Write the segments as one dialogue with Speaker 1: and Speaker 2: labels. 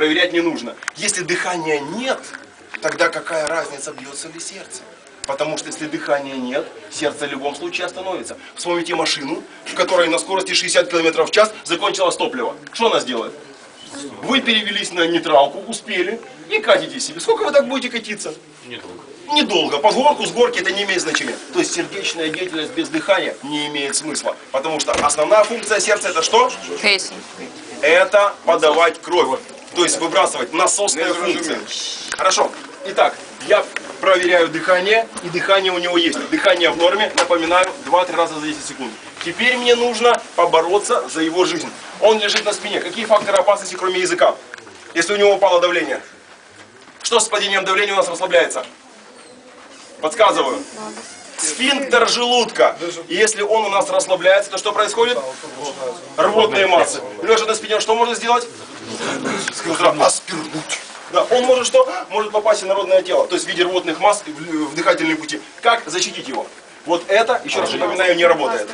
Speaker 1: проверять не нужно. Если дыхания нет, тогда какая разница, бьется ли сердце? Потому что если дыхания нет, сердце в любом случае остановится. Вспомните машину, в которой на скорости 60 км в час закончилось топливо. Что она сделает? Вы перевелись на нейтралку, успели и катите себе. Сколько вы так будете катиться?
Speaker 2: Недолго.
Speaker 1: Недолго. По горку, с горки это не имеет значения. То есть сердечная деятельность без дыхания не имеет смысла. Потому что основная функция сердца это что?
Speaker 3: Песня.
Speaker 1: Это подавать кровь. То есть выбрасывать насосная функция. Хорошо. Итак, я проверяю дыхание, и дыхание у него есть. Дыхание в норме, напоминаю, 2-3 раза за 10 секунд. Теперь мне нужно побороться за его жизнь. Он лежит на спине. Какие факторы опасности, кроме языка? Если у него упало давление. Что с падением давления у нас расслабляется? Подсказываю. Сфинктер желудка. И если он у нас расслабляется, то что происходит? Рвотные массы. Лежа на спине, что можно сделать? Аспирнуть. Да, он может что? Может попасть в народное тело, то есть в виде рвотных масс в, дыхательные пути. Как защитить его? Вот это, еще раз напоминаю, не работает.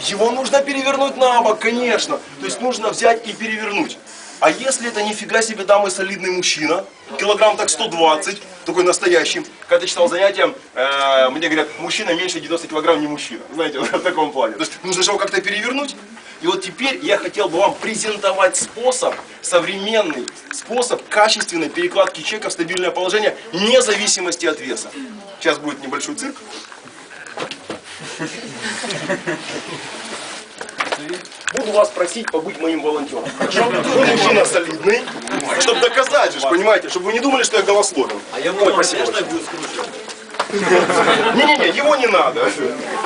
Speaker 1: Его нужно перевернуть на бок, конечно. То есть нужно взять и перевернуть. А если это нифига себе дамы солидный мужчина, килограмм так 120, такой настоящий. Когда я читал занятия, э, мне говорят, мужчина меньше 90 килограмм не мужчина. Знаете, в таком плане. То есть нужно же его как-то перевернуть. И вот теперь я хотел бы вам презентовать способ, современный способ качественной перекладки чека в стабильное положение, вне зависимости от веса. Сейчас будет небольшой цирк. Буду вас просить побыть моим волонтером. Хорошо? Вы мужчина солидный, чтобы доказать же, понимаете, чтобы вы не думали, что я голословен.
Speaker 2: А я
Speaker 1: спасибо.
Speaker 2: буду скручивать.
Speaker 1: Не-не-не, его не надо.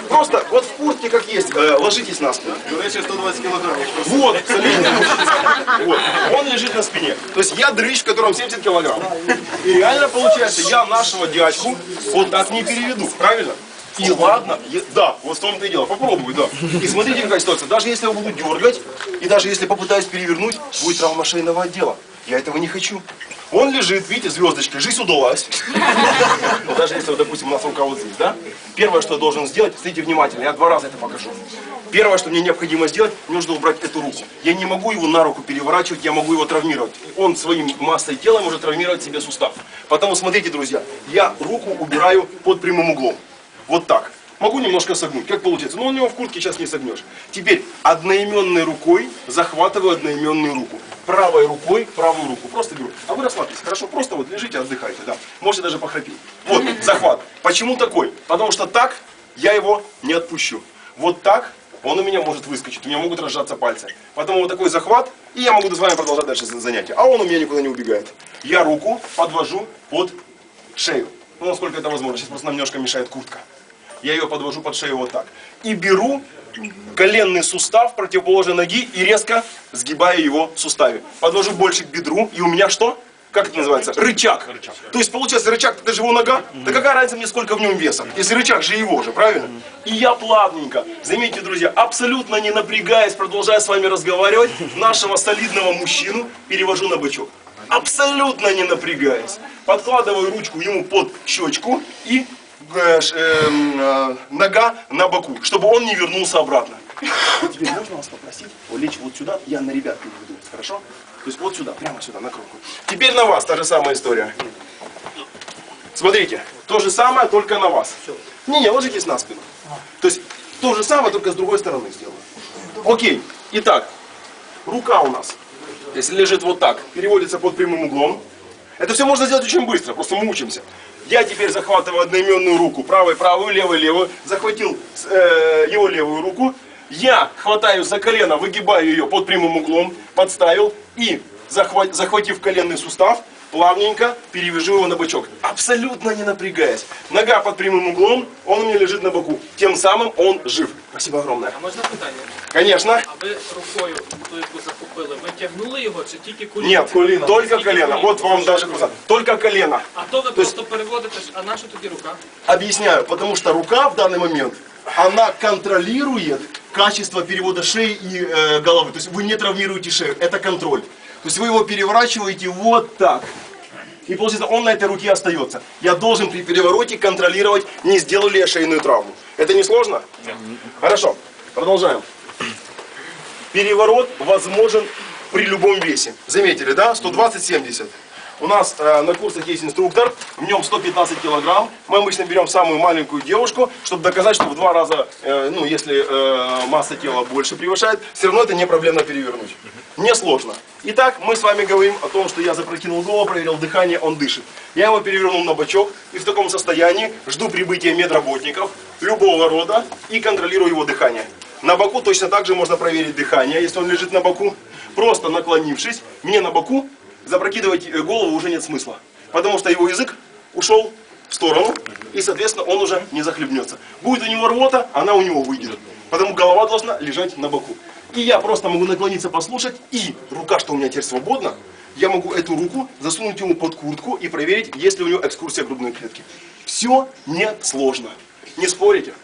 Speaker 1: Просто вот в куртке как есть, э, ложитесь на спину.
Speaker 2: Ну, я 120 килограмм.
Speaker 1: Вот, солидный мужчина. Вот, он лежит на спине. То есть я дрыщ, в котором 70 килограмм. И реально получается, я нашего дядьку вот так не переведу, правильно? И ладно, е- да, вот в том-то и дело, попробуй, да. И смотрите, какая ситуация, даже если я буду дергать, и даже если попытаюсь перевернуть, будет травма шейного отдела. Я этого не хочу. Он лежит, видите, звездочкой, жизнь удалась. Ну, даже если, допустим, у нас рука вот здесь, да? Первое, что я должен сделать, смотрите внимательно, я два раза это покажу. Первое, что мне необходимо сделать, мне нужно убрать эту руку. Я не могу его на руку переворачивать, я могу его травмировать. Он своим массой тела может травмировать себе сустав. Потому смотрите, друзья, я руку убираю под прямым углом. Вот так. Могу немножко согнуть. Как получается? Ну, у него в куртке сейчас не согнешь. Теперь одноименной рукой захватываю одноименную руку. Правой рукой правую руку. Просто беру. А вы расслабьтесь. Хорошо, просто вот лежите, отдыхайте. Да. Можете даже похрапеть. Вот, захват. Почему такой? Потому что так я его не отпущу. Вот так он у меня может выскочить. У меня могут разжаться пальцы. Поэтому вот такой захват, и я могу с вами продолжать дальше занятие. А он у меня никуда не убегает. Я руку подвожу под шею. Ну, насколько это возможно. Сейчас просто нам немножко мешает куртка. Я ее подвожу под шею вот так. И беру коленный сустав противоположной ноги и резко сгибаю его в суставе. Подвожу больше к бедру, и у меня что? Как это называется? Рычаг. То есть получается рычаг, это же его нога. Да какая разница мне, сколько в нем веса? Если рычаг же его же, правильно? И я плавненько, заметьте, друзья, абсолютно не напрягаясь, продолжая с вами разговаривать, нашего солидного мужчину перевожу на бычок. Абсолютно не напрягаясь. Подкладываю ручку ему под щечку и э, эм, э, нога на боку, чтобы он не вернулся обратно. Теперь можно вас попросить лечь вот сюда, я на ребят переведу, хорошо? То есть вот сюда, прямо сюда, на кругу. Теперь на вас та же самая история. Смотрите, то же самое, только на вас. Не-не, ложитесь на спину. То есть то же самое, только с другой стороны сделаю. Окей, итак, рука у нас, если лежит вот так, переводится под прямым углом. Это все можно сделать очень быстро, просто мы учимся. Я теперь захватываю одноименную руку, правой, правую, левой, левую, захватил э, его левую руку, я хватаю за колено, выгибаю ее под прямым углом, подставил и, захват- захватив коленный сустав, плавненько перевяжу его на бочок, абсолютно не напрягаясь. Нога под прямым углом, он у меня лежит на боку, тем самым он жив. Спасибо огромное.
Speaker 4: А можна питання?
Speaker 1: Конечно.
Speaker 4: А ви рукою, ту, яку захопили, ви тягнули його чи тільки коліно?
Speaker 1: Нет, только
Speaker 4: Тільки
Speaker 1: колено. Вот вам даже глаза. Только колено.
Speaker 4: А то ви
Speaker 1: есть-
Speaker 4: просто переводите, ж, а наша тоді рука?
Speaker 1: Объясняю, потому что рука в данный момент, она контролирует качество перевода шеи и э, головы. То есть вы не травмируете шею, это контроль. То есть вы его переворачиваете вот так. И получается, он на этой руке остается. Я должен при перевороте контролировать, не сделал ли я шейную травму. Это не сложно? Хорошо, продолжаем. Переворот возможен при любом весе. Заметили, да? 120-70. У нас э, на курсах есть инструктор, в нем 115 килограмм. Мы обычно берем самую маленькую девушку, чтобы доказать, что в два раза, э, ну, если э, масса тела больше превышает, все равно это не проблемно перевернуть. Несложно. Итак, мы с вами говорим о том, что я запрокинул голову, проверил дыхание, он дышит. Я его перевернул на бочок и в таком состоянии жду прибытия медработников любого рода и контролирую его дыхание. На боку точно так же можно проверить дыхание, если он лежит на боку. Просто наклонившись, мне на боку запрокидывать э, голову уже нет смысла. Потому что его язык ушел в сторону, и, соответственно, он уже не захлебнется. Будет у него рвота, она у него выйдет. Потому голова должна лежать на боку. И я просто могу наклониться послушать, и рука, что у меня теперь свободна, я могу эту руку засунуть ему под куртку и проверить, есть ли у него экскурсия грудной клетки. Все несложно. Не спорите?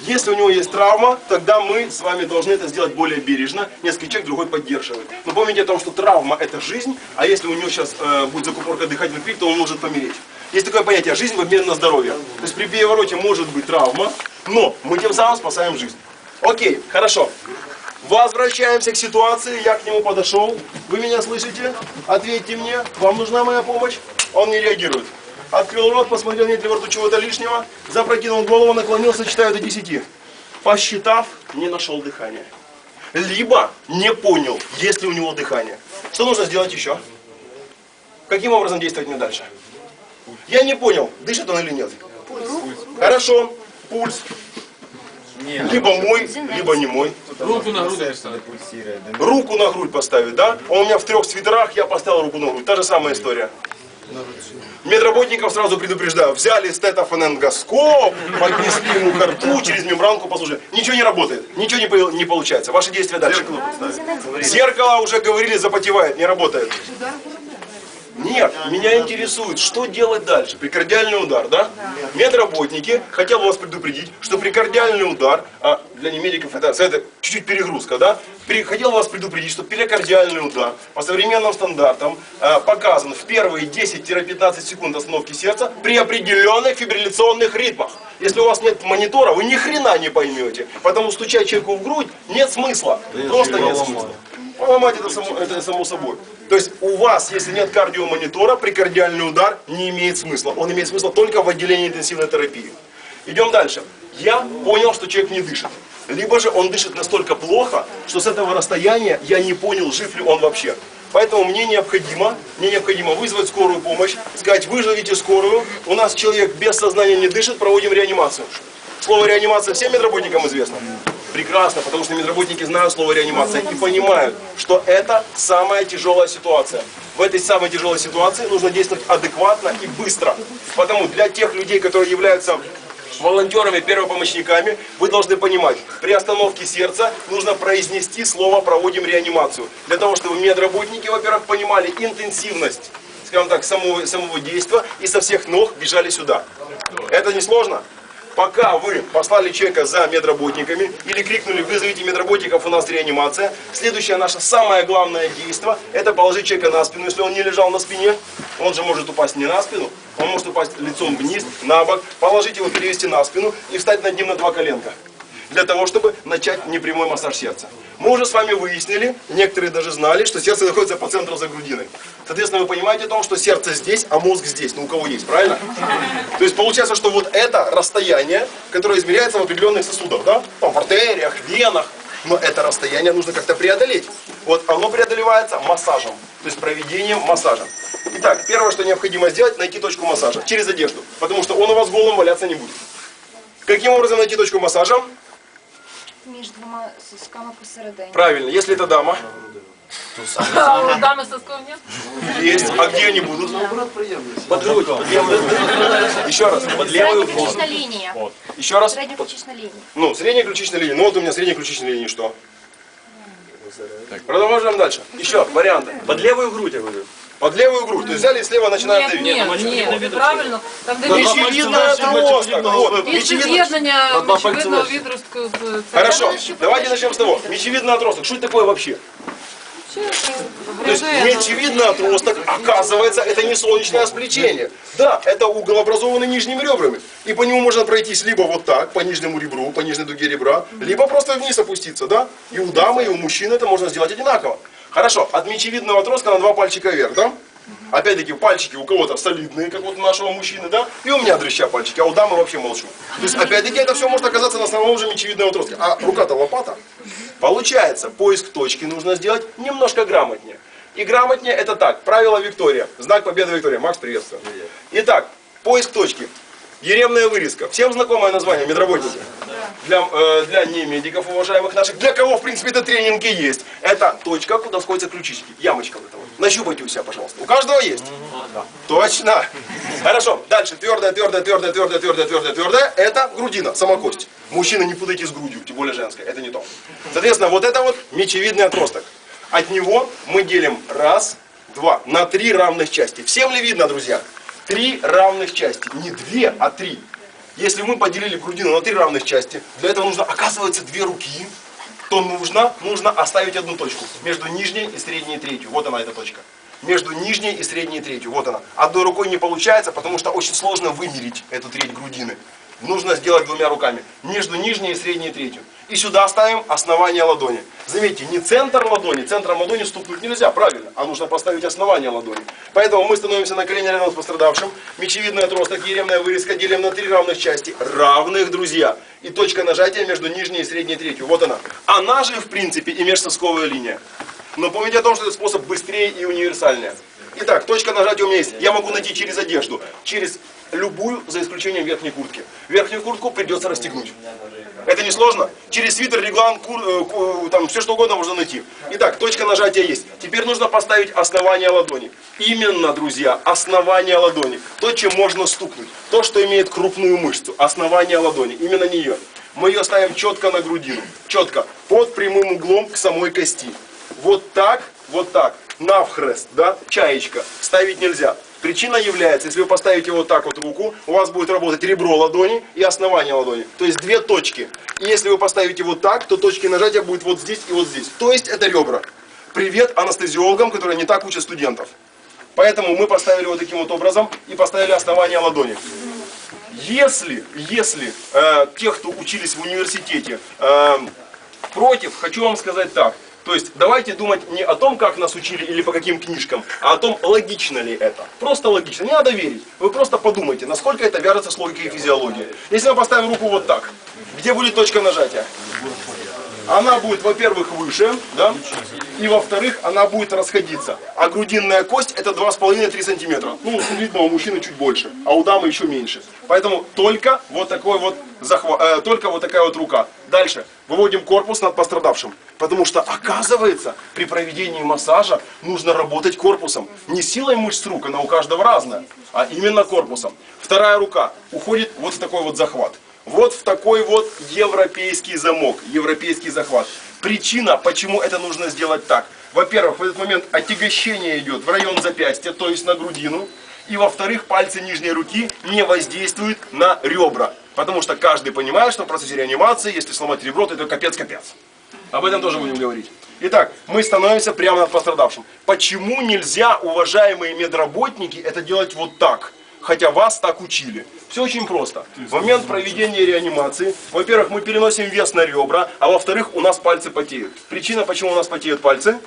Speaker 1: Если у него есть травма, тогда мы с вами должны это сделать более бережно. Несколько человек другой поддерживает. Но помните о том, что травма это жизнь, а если у него сейчас э, будет закупорка дыхательных пик, то он может помереть. Есть такое понятие жизнь в обмен на здоровье. То есть при перевороте может быть травма, но мы тем самым спасаем жизнь. Окей, хорошо. Возвращаемся к ситуации. Я к нему подошел. Вы меня слышите? Ответьте мне. Вам нужна моя помощь? Он не реагирует. Открыл рот, посмотрел, нет ли во рту чего-то лишнего. Запрокинул голову, наклонился, читаю до 10. Посчитав, не нашел дыхания. Либо не понял, есть ли у него дыхание. Что нужно сделать еще? Каким образом действовать мне дальше? Я не понял, дышит он или нет. Хорошо, пульс. Либо мой, либо не мой.
Speaker 4: Руку на груди.
Speaker 1: Руку на грудь поставить, да? Он у меня в трех свитерах, я поставил руку на грудь. Та же самая история. Медработников сразу предупреждаю. Взяли стетофоненгоскоп, поднесли ему к рту, через мембранку послушали. Ничего не работает, ничего не, по- не получается. Ваши действия дальше. Зеркало уже говорили, запотевает, не работает. Нет, меня интересует, что делать дальше. Прикардиальный удар, да? Медработники, хотел вас предупредить, что прикардиальный удар, а для немедиков это, это чуть-чуть перегрузка, да? При- хотел вас предупредить, что перикардиальный удар по современным стандартам а, показан в первые 10-15 секунд остановки сердца при определенных фибрилляционных ритмах. Если у вас нет монитора, вы ни хрена не поймете. Потому стучать человеку в грудь нет смысла. Просто нет смысла. Поломать это само, это само собой. То есть у вас, если нет кардиомонитора, прикардиальный удар не имеет смысла. Он имеет смысл только в отделении интенсивной терапии. Идем дальше. Я понял, что человек не дышит. Либо же он дышит настолько плохо, что с этого расстояния я не понял, жив ли он вообще. Поэтому мне необходимо, мне необходимо вызвать скорую помощь, сказать, вызовите скорую, у нас человек без сознания не дышит, проводим реанимацию. Слово реанимация всем медработникам известно? Прекрасно, потому что медработники знают слово реанимация и понимают, что это самая тяжелая ситуация. В этой самой тяжелой ситуации нужно действовать адекватно и быстро. Потому для тех людей, которые являются волонтерами, первопомощниками, вы должны понимать, при остановке сердца нужно произнести слово «проводим реанимацию». Для того, чтобы медработники, во-первых, понимали интенсивность, скажем так, самого, самого действия и со всех ног бежали сюда. Это не сложно? Пока вы послали человека за медработниками или крикнули «вызовите медработников, у нас реанимация», следующее наше самое главное действие – это положить человека на спину. Если он не лежал на спине, он же может упасть не на спину, он может упасть лицом вниз, на бок, положить его, перевести на спину и встать над ним на два коленка для того, чтобы начать непрямой массаж сердца. Мы уже с вами выяснили, некоторые даже знали, что сердце находится по центру за грудиной. Соответственно, вы понимаете о том, что сердце здесь, а мозг здесь. Ну, у кого есть, правильно? То есть получается, что вот это расстояние, которое измеряется в определенных сосудах, да? Там в артериях, венах. Но это расстояние нужно как-то преодолеть. Вот оно преодолевается массажем, то есть проведением массажа. Итак, первое, что необходимо сделать, найти точку массажа через одежду, потому что он у вас голым валяться не будет. Каким образом найти точку массажа?
Speaker 3: Між двома сосками посередині.
Speaker 1: Правильно, если это дама,
Speaker 5: Дами сосков нет?
Speaker 1: есть. А где они будут?
Speaker 2: Наоборот, приємність.
Speaker 1: Под грудь. под левую. Еще раз. Под левую грудь.
Speaker 3: Середньоключична лінія.
Speaker 1: Еще раз.
Speaker 3: Середньоключична лінія.
Speaker 1: Ну, средняя ключичная линия. Ну вот у меня средняя ключичная линия, что? Продолжаем дальше. Еще варианты.
Speaker 6: Под левую грудь, я говорю.
Speaker 1: Под левую грудь. То есть взяли и слева начинаем
Speaker 5: Нет,
Speaker 1: давить.
Speaker 5: ні, ні, правильно. Там де
Speaker 1: Мечевидная отросток. Вот.
Speaker 5: Більше
Speaker 1: Мечевидная-
Speaker 5: з'єднання мечовидного відростку з це.
Speaker 1: Хорошо. Давайте начнем с того. Мечевидный отросток. Что это такое вообще? То есть неочевидно отросток, оказывается, это не солнечное сплетение. Да, это угол, образованный нижними ребрами. И по нему можно пройтись либо вот так, по нижнему ребру, по нижней дуге ребра, либо просто вниз опуститься, да? И у дамы, и у мужчины это можно сделать одинаково. Хорошо, от мечевидного отростка на два пальчика вверх, да? Опять-таки, пальчики у кого-то солидные, как вот у нашего мужчины, да? И у меня дрыща пальчики, а у дамы вообще молчу. То есть, опять-таки, это все может оказаться на самом же мечевидном отростке. А рука-то лопата. Получается, поиск точки нужно сделать немножко грамотнее. И грамотнее это так. Правило Виктория. Знак победы Виктория. Макс, приветствую. Итак, поиск точки. Еремная вырезка. Всем знакомое название, медработники? Для, э, для не медиков, уважаемых наших, для кого, в принципе, это тренинг и есть. Это точка, куда сходятся ключички. Ямочка вот эта вот. Нащупайте у себя, пожалуйста. У каждого есть? Точно. Хорошо. Дальше. Твердая, твердая, твердая, твердая, твердая, твердая, твердая. Это грудина, сама кость. Мужчина, не путайте с грудью, тем более женская. Это не то. Соответственно, вот это вот мечевидный отросток. От него мы делим раз, два, на три равных части. Всем ли видно, друзья? Три равных части. Не две, а три. Если мы поделили грудину на три равных части, для этого нужно, оказывается, две руки, то нужно, нужно оставить одну точку между нижней и средней третью. Вот она, эта точка. Между нижней и средней третью. Вот она. Одной рукой не получается, потому что очень сложно вымерить эту треть грудины. Нужно сделать двумя руками. Между нижней и средней третью. И сюда ставим основание ладони. Заметьте, не центр ладони. Центром ладони стукнуть нельзя, правильно. А нужно поставить основание ладони. Поэтому мы становимся на колени рядом с пострадавшим. Мечевидный отросток, еремная вырезка делим на три равных части. Равных, друзья. И точка нажатия между нижней и средней третью. Вот она. Она же, в принципе, и межсосковая линия. Но помните о том, что этот способ быстрее и универсальнее. Итак, точка нажатия у меня есть. Я могу найти через одежду. Через любую, за исключением верхней куртки. Верхнюю куртку придется расстегнуть. Это не сложно. Через свитер, реглан, кур, э, ку- там все что угодно можно найти. Итак, точка нажатия есть. Теперь нужно поставить основание ладони. Именно, друзья, основание ладони. То, чем можно стукнуть. То, что имеет крупную мышцу. Основание ладони. Именно нее. Мы ее ставим четко на грудину. Четко. Под прямым углом к самой кости. Вот так, вот так. Навхрест, да, чаечка. Ставить нельзя. Причина является, если вы поставите вот так вот руку, у вас будет работать ребро ладони и основание ладони. То есть две точки. И если вы поставите вот так, то точки нажатия будут вот здесь и вот здесь. То есть это ребра. Привет анестезиологам, которые не так учат студентов. Поэтому мы поставили вот таким вот образом и поставили основание ладони. Если, если э, те, кто учились в университете, э, против, хочу вам сказать так. То есть давайте думать не о том, как нас учили или по каким книжкам, а о том, логично ли это. Просто логично. Не надо верить. Вы просто подумайте, насколько это вяжется с логикой и физиологией. Если мы поставим руку вот так, где будет точка нажатия? Она будет, во-первых, выше, да? И во-вторых, она будет расходиться. А грудинная кость это 2,5-3 сантиметра. Ну, видно, у мужчины чуть больше, а у дамы еще меньше. Поэтому только вот такой вот захват, э, только вот такая вот рука. Дальше. Выводим корпус над пострадавшим. Потому что, оказывается, при проведении массажа нужно работать корпусом. Не силой мышц рук, она у каждого разная, а именно корпусом. Вторая рука уходит вот в такой вот захват. Вот в такой вот европейский замок, европейский захват. Причина, почему это нужно сделать так. Во-первых, в этот момент отягощение идет в район запястья, то есть на грудину. И во-вторых, пальцы нижней руки не воздействуют на ребра. Потому что каждый понимает, что в процессе реанимации, если сломать ребро, то это капец-капец. Об этом тоже будем говорить. Итак, мы становимся прямо над пострадавшим. Почему нельзя, уважаемые медработники, это делать вот так? Хотя вас так учили. Все очень просто. В момент проведения реанимации, во-первых, мы переносим вес на ребра, а во-вторых, у нас пальцы потеют. Причина, почему у нас потеют пальцы?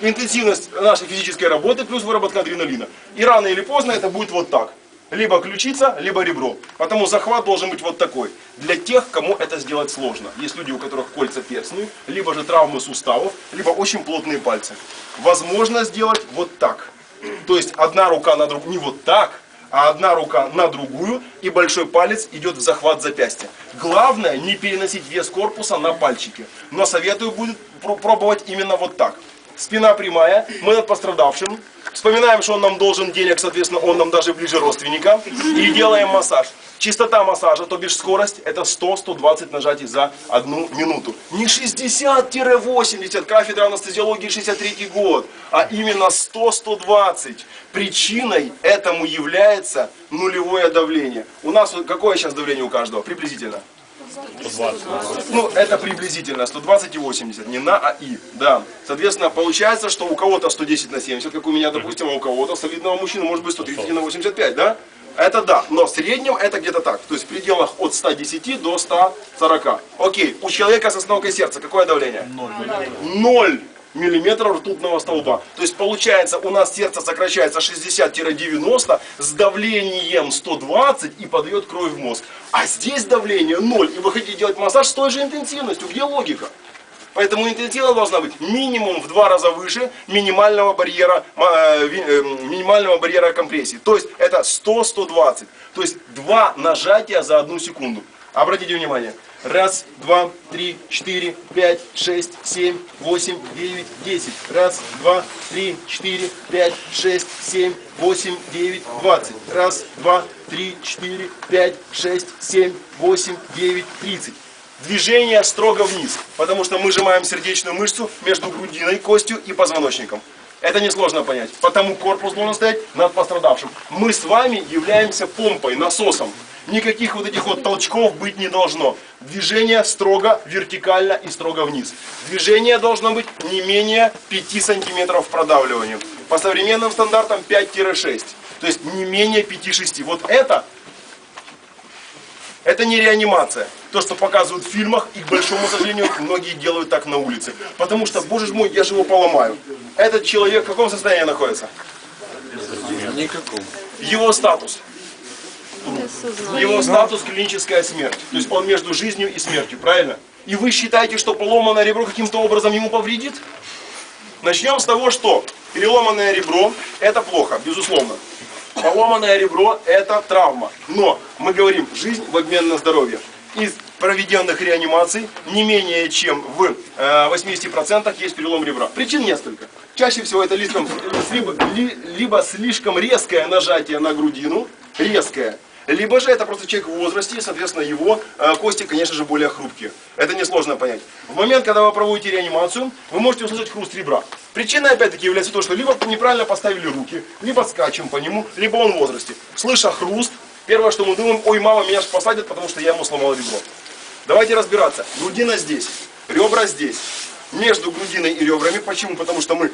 Speaker 1: Интенсивность нашей физической работы плюс выработка адреналина. И рано или поздно это будет вот так. Либо ключица, либо ребро. Потому захват должен быть вот такой. Для тех, кому это сделать сложно. Есть люди, у которых кольца перстни, либо же травмы суставов, либо очень плотные пальцы. Возможно сделать вот так. То есть одна рука на другую, не вот так, а одна рука на другую, и большой палец идет в захват запястья. Главное не переносить вес корпуса на пальчики. Но советую будет про- пробовать именно вот так. Спина прямая, мы над пострадавшим. Вспоминаем, что он нам должен денег, соответственно, он нам даже ближе родственника. И делаем массаж. Частота массажа, то бишь скорость, это 100-120 нажатий за одну минуту. Не 60-80, кафедра анестезиологии 63 год, а именно 100-120. Причиной этому является нулевое давление. У нас какое сейчас давление у каждого? Приблизительно. Ну, это приблизительно 120 и 80, не на, а и, да. Соответственно, получается, что у кого-то 110 на 70, как у меня, допустим, а у кого-то солидного мужчины может быть 130 на 85, да? Это да, но в среднем это где-то так. То есть в пределах от 110 до 140. Окей, у человека с остановкой сердца какое давление? Ноль миллиметров ртутного столба. То есть получается у нас сердце сокращается 60-90 с давлением 120 и подает кровь в мозг. А здесь давление 0 и вы хотите делать массаж с той же интенсивностью. Где логика? Поэтому интенсивность должна быть минимум в два раза выше минимального барьера, э, э, минимального барьера компрессии. То есть это 100-120. То есть два нажатия за одну секунду. Обратите внимание. Раз, два, три, четыре, пять, шесть, семь, восемь, девять, десять. Раз, два, три, четыре, пять, шесть, семь, восемь, девять, двадцать. Раз, два, три, четыре, пять, шесть, семь, восемь, девять, тридцать. Движение строго вниз, потому что мы сжимаем сердечную мышцу между грудиной, костью и позвоночником. Это несложно понять. Потому корпус должен стоять над пострадавшим. Мы с вами являемся помпой, насосом. Никаких вот этих вот толчков быть не должно. Движение строго вертикально и строго вниз. Движение должно быть не менее 5 сантиметров продавливания. По современным стандартам 5-6. То есть не менее 5-6. Вот это это не реанимация. То, что показывают в фильмах, и, к большому сожалению, многие делают так на улице. Потому что, боже мой, я же его поломаю. Этот человек в каком состоянии находится?
Speaker 6: Никаком.
Speaker 1: Его статус. Его статус клиническая смерть. То есть он между жизнью и смертью, правильно? И вы считаете, что поломанное ребро каким-то образом ему повредит? Начнем с того, что переломанное ребро – это плохо, безусловно. Поломанное ребро – это травма. Но мы говорим жизнь в обмен на здоровье. Из проведенных реанимаций не менее чем в э, 80% есть перелом ребра. Причин несколько. Чаще всего это слишком, либо, ли- либо слишком резкое нажатие на грудину, резкое, либо же это просто человек в возрасте, и, соответственно, его э, кости, конечно же, более хрупкие. Это несложно понять. В момент, когда вы проводите реанимацию, вы можете услышать хруст ребра. Причиной, опять-таки, является то, что либо неправильно поставили руки, либо скачем по нему, либо он в возрасте. Слыша хруст, первое, что мы думаем, ой, мама, меня же посадят, потому что я ему сломал ребро. Давайте разбираться. Грудина здесь, ребра здесь. Между грудиной и ребрами. Почему? Потому что мы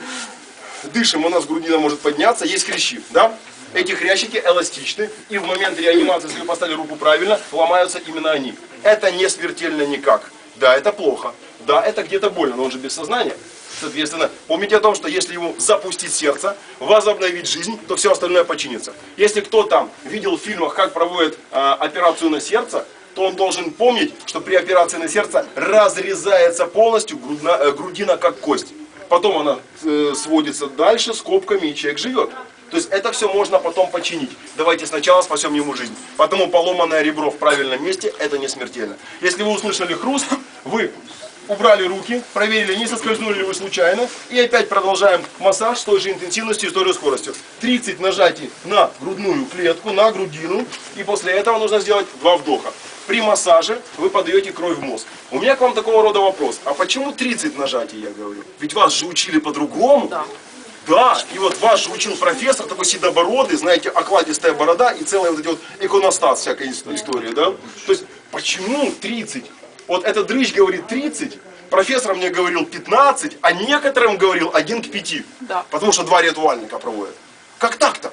Speaker 1: дышим, у нас грудина может подняться, есть хрящи, да? Эти хрящики эластичны, и в момент реанимации, если вы поставили руку правильно, ломаются именно они. Это не смертельно никак. Да, это плохо. Да, это где-то больно, но он же без сознания. Соответственно, помните о том, что если ему запустить сердце, возобновить жизнь, то все остальное починится. Если кто там видел в фильмах, как проводят а, операцию на сердце, то он должен помнить, что при операции на сердце разрезается полностью грудна- э, грудина как кость. Потом она э, сводится дальше скобками, и человек живет. То есть это все можно потом починить. Давайте сначала спасем ему жизнь. Потому поломанное ребро в правильном месте – это не смертельно. Если вы услышали хруст, вы убрали руки, проверили, не соскользнули ли вы случайно, и опять продолжаем массаж с той же интенсивностью и с той же скоростью. 30 нажатий на грудную клетку, на грудину, и после этого нужно сделать два вдоха. При массаже вы подаете кровь в мозг. У меня к вам такого рода вопрос. А почему 30 нажатий, я говорю? Ведь вас же учили по-другому.
Speaker 5: Да.
Speaker 1: Да, и вот вас же учил профессор, такой седобородый, знаете, окладистая борода и целая вот эти вот иконостас всякой ис- истории, да? То есть, почему 30? Вот этот дрыщ говорит 30, профессор мне говорил 15, а некоторым говорил 1 к 5.
Speaker 5: Да.
Speaker 1: Потому что два ритуальника проводят. Как так-то?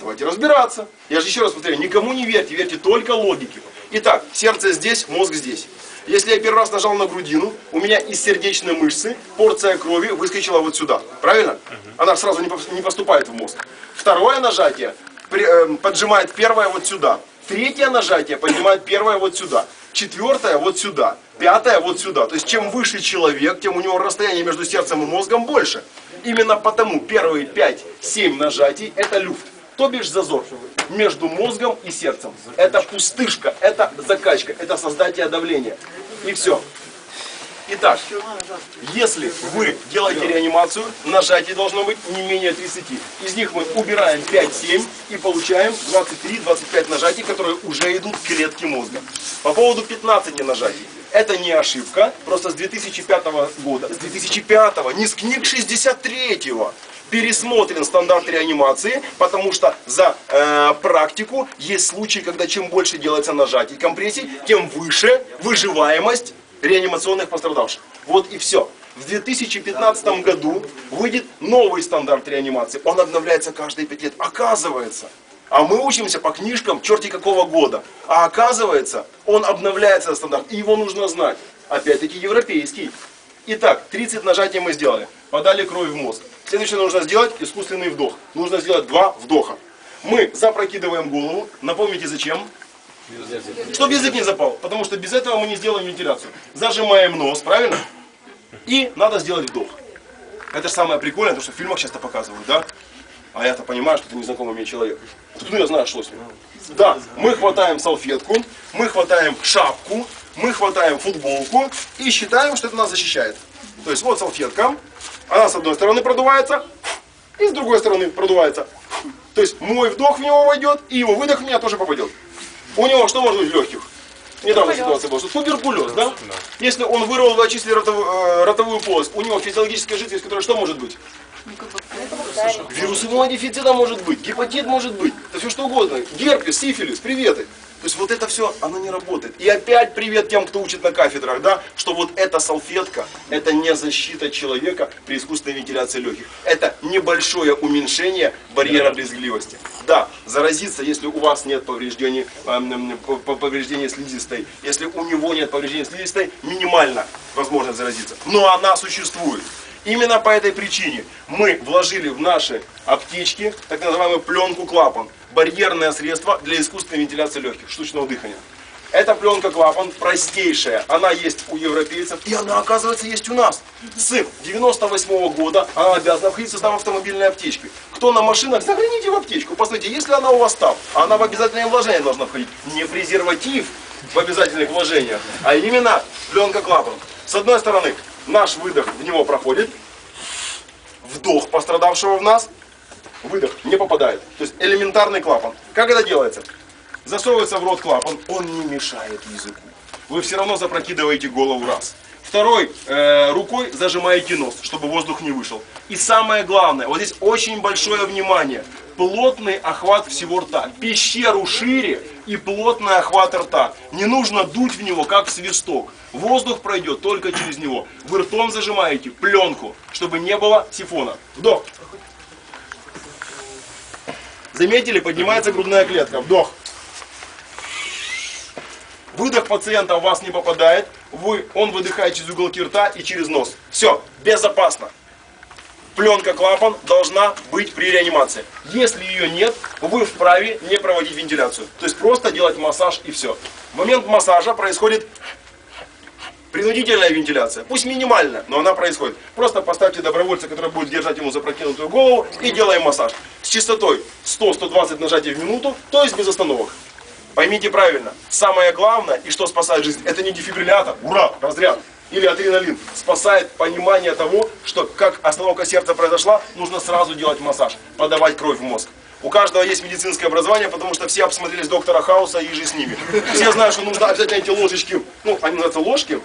Speaker 1: Давайте разбираться. Я же еще раз повторяю, никому не верьте, верьте только логике. Итак, сердце здесь, мозг здесь. Если я первый раз нажал на грудину, у меня из сердечной мышцы порция крови выскочила вот сюда. Правильно? Она сразу не пос- не поступает в мозг. Второе нажатие эм, поджимает первое вот сюда. Третье нажатие поднимает первое вот сюда. Четвертое вот сюда. Пятое вот сюда. То есть чем выше человек, тем у него расстояние между сердцем и мозгом больше. Именно потому первые 5-7 нажатий это люфт. То бишь зазор между мозгом и сердцем. Это пустышка, это закачка, это создание давления. И все. Итак, если вы делаете реанимацию, нажатий должно быть не менее 30. Из них мы убираем 5-7 и получаем 23-25 нажатий, которые уже идут к клетке мозга. По поводу 15 нажатий. Это не ошибка, просто с 2005 года, с 2005, не с книг 63 пересмотрен стандарт реанимации, потому что за э, практику есть случаи, когда чем больше делается нажатий компрессий, тем выше выживаемость реанимационных пострадавших. Вот и все. В 2015 году выйдет новый стандарт реанимации. Он обновляется каждые пять лет. Оказывается, а мы учимся по книжкам черти какого года. А оказывается, он обновляется стандарт, и его нужно знать. Опять-таки европейский. Итак, 30 нажатий мы сделали. Подали кровь в мозг. Следующее нужно сделать искусственный вдох. Нужно сделать два вдоха. Мы запрокидываем голову. Напомните зачем? Чтобы язык не запал. Потому что без этого мы не сделаем вентиляцию. Зажимаем нос, правильно? И надо сделать вдох. Это же самое прикольное, то, что в фильмах часто показывают, да? А я-то понимаю, что это незнакомый мне человек. Ну, я знаю, что с ним. Да, мы хватаем салфетку, мы хватаем шапку, мы хватаем футболку и считаем, что это нас защищает. То есть вот салфетка, она с одной стороны продувается, и с другой стороны продувается. То есть мой вдох в него войдет, и его выдох в меня тоже попадет. У него что может быть в легких? Недавно ситуация была, что туберкулез, да? Если он вырвал в очистили ротовую, э, ротовую полость, у него физиологическая жидкость, которая что может быть? Вирус иммунодефицита может быть, гепатит может быть, да все что угодно. Герпес, сифилис, приветы. То есть вот это все, оно не работает. И опять привет тем, кто учит на кафедрах, да, что вот эта салфетка, это не защита человека при искусственной вентиляции легких. Это небольшое уменьшение барьера брезгливости. Да, заразиться, если у вас нет повреждений, эм, п- повреждения слизистой, если у него нет повреждения слизистой, минимально возможность заразиться. Но она существует. Именно по этой причине мы вложили в наши аптечки так называемую пленку клапан. Барьерное средство для искусственной вентиляции легких, штучного дыхания. Эта пленка клапан простейшая, она есть у европейцев, и она, оказывается, есть у нас. С 98 года она обязана входить в состав автомобильной аптечки. Кто на машинах, загляните в аптечку, посмотрите, если она у вас там, она в обязательное вложение должна входить. Не презерватив в обязательных вложениях, а именно пленка клапан. С одной стороны, наш выдох в него проходит, вдох пострадавшего в нас, выдох не попадает. То есть элементарный клапан. Как это делается? Засовывается в рот клапан, он не мешает языку. Вы все равно запрокидываете голову раз. Второй, э, рукой зажимаете нос, чтобы воздух не вышел. И самое главное, вот здесь очень большое внимание. Плотный охват всего рта. Пещеру шире и плотный охват рта. Не нужно дуть в него, как свисток. Воздух пройдет только через него. Вы ртом зажимаете пленку, чтобы не было сифона. Вдох. Заметили, поднимается грудная клетка. Вдох. Выдох пациента у вас не попадает, вы, он выдыхает через уголки рта и через нос. Все, безопасно. Пленка клапан должна быть при реанимации. Если ее нет, вы вправе не проводить вентиляцию. То есть просто делать массаж и все. В момент массажа происходит принудительная вентиляция. Пусть минимальная, но она происходит. Просто поставьте добровольца, который будет держать ему запрокинутую голову и делаем массаж. С частотой 100-120 нажатий в минуту, то есть без остановок. Поймите правильно, самое главное и что спасает жизнь, это не дефибриллятор, ура, разряд, или адреналин. Спасает понимание того, что как остановка сердца произошла, нужно сразу делать массаж, подавать кровь в мозг. У каждого есть медицинское образование, потому что все обсмотрелись доктора Хауса и же с ними. Все знают, что нужно обязательно эти ложечки, ну, они называются ложки,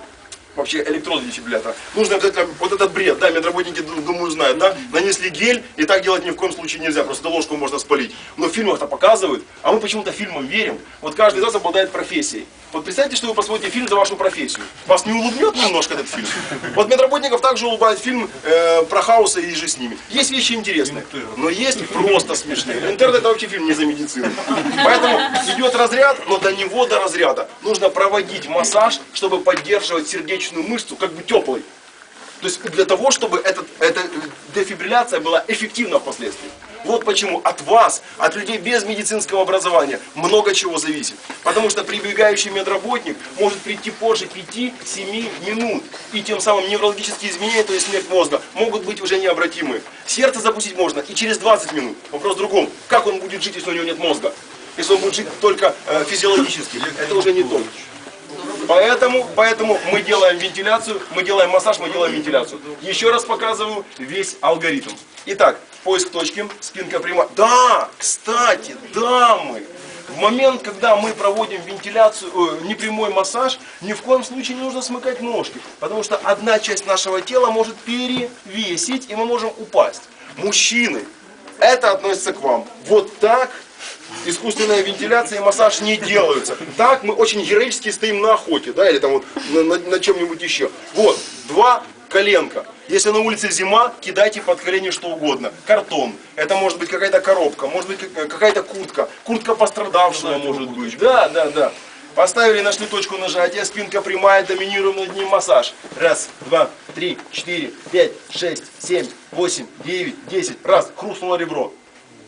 Speaker 1: вообще электроды дефибриллятора. Нужно обязательно, вот этот бред, да, медработники, ду- думаю, знают, да, нанесли гель, и так делать ни в коем случае нельзя, просто ложку можно спалить. Но в фильмах-то показывают, а мы почему-то фильмам верим. Вот каждый из нас обладает профессией. Вот представьте, что вы посмотрите фильм за вашу профессию. Вас не улыбнет немножко этот фильм? Вот медработников также улыбает фильм э, про хаоса и же с ними. Есть вещи интересные, но есть просто смешные. Интернет это вообще фильм не за медицину. Поэтому идет разряд, но до него, до разряда, нужно проводить массаж, чтобы поддерживать сердечную мышцу как бы теплой. То есть для того, чтобы этот, эта дефибрилляция была эффективна впоследствии. Вот почему от вас, от людей без медицинского образования, много чего зависит. Потому что прибегающий медработник может прийти позже 5-7 минут. И тем самым неврологические изменения, то есть смерть мозга, могут быть уже необратимы. Сердце запустить можно и через 20 минут. Вопрос в другом. Как он будет жить, если у него нет мозга? Если он будет жить только э, физиологически, это уже не то. Поэтому, поэтому мы делаем вентиляцию, мы делаем массаж, мы делаем вентиляцию. Еще раз показываю весь алгоритм. Итак, поиск точки, спинка прямая. Да, кстати, дамы, В момент, когда мы проводим вентиляцию, э, непрямой массаж, ни в коем случае не нужно смыкать ножки, потому что одна часть нашего тела может перевесить, и мы можем упасть. Мужчины, это относится к вам. Вот так искусственная вентиляция и массаж не делаются. Так мы очень героически стоим на охоте, да, или там вот на, на- на чем-нибудь еще. Вот, два коленка. Если на улице зима, кидайте под колени что угодно. Картон. Это может быть какая-то коробка, может быть как- какая-то куртка. Куртка пострадавшего может быть. Да, да, да. Поставили, нашли точку нажатия, спинка прямая, доминируем над ним массаж. Раз, два, три, четыре, пять, шесть, семь, восемь, девять, десять. Раз, хрустнуло ребро.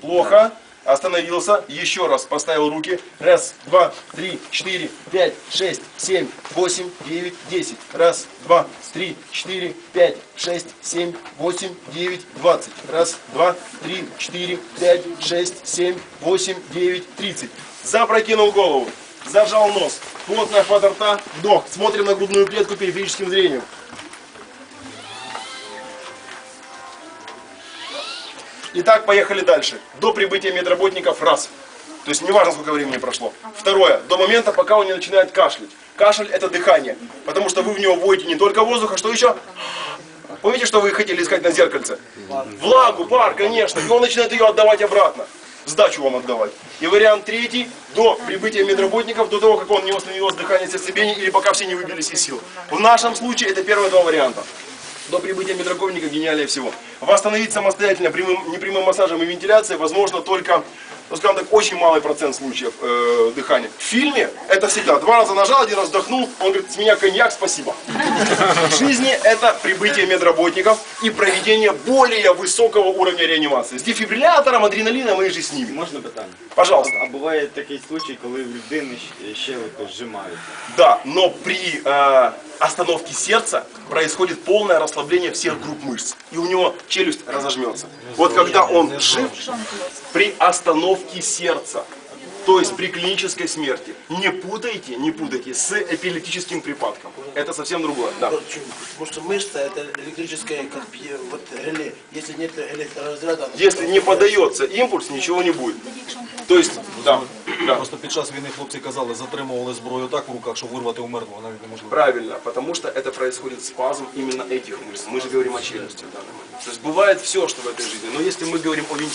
Speaker 1: Плохо. Остановился. Еще раз поставил руки. Раз, два, три, четыре, пять, шесть, семь, восемь, девять, десять. Раз, два, три, четыре, пять, шесть, семь, восемь, девять, двадцать. Раз, два, три, четыре, пять, шесть, семь, восемь, девять, тридцать. Запрокинул голову. Зажал нос. Плотный охват рта. Вдох. Смотрим на грудную клетку периферическим зрением. Итак, поехали дальше. До прибытия медработников раз. То есть неважно, сколько времени прошло. Второе. До момента, пока он не начинает кашлять. Кашель это дыхание. Потому что вы в него вводите не только воздух, а что еще? Помните, что вы хотели искать на зеркальце? Влагу, пар, конечно. И он начинает ее отдавать обратно. Сдачу вам отдавать. И вариант третий, до прибытия медработников, до того, как он не восстановилось дыхание, сердцебиение, или пока все не выбились из сил. В нашем случае это первые два варианта до прибытия медраковника гениальнее всего. Восстановить самостоятельно прямым, непрямым массажем и вентиляцией возможно только, ну скажем так, очень малый процент случаев э, дыхания. В фильме это всегда два раза нажал, один раз вдохнул, он говорит, с меня коньяк, спасибо. В жизни это прибытие медработников и проведение более высокого уровня реанимации. С дефибриллятором, адреналином и же с ними.
Speaker 7: Можна питання?
Speaker 1: Пожалуйста.
Speaker 7: А буває такий случай, коли в людини щ- щелепи зжимають.
Speaker 1: Да, но при э, остановке сердца происходит полное расслабление всех групп мышц. И у него челюсть разожмется. Вот когда он жив, при остановке сердца, то есть при клинической смерти, не путайте, не путайте с эпилептическим припадком. Это совсем другое. Да.
Speaker 8: Потому что мышца это электрическое как пье- вот реле. Если нет электроразряда, она
Speaker 1: Если не подается импульс, ничего не будет. То есть, да, да.
Speaker 2: Просто під час війни хлопці казали, затримували зброю так в руках, що вирвати у мертвого навіть неможливо.
Speaker 1: Правильно, потому что это происходит спазм именно этих мышц. Мы же говорим о челюсти в данный момент. То есть бывает все, что в этой жизни. Но если мы говорим о вентиляции,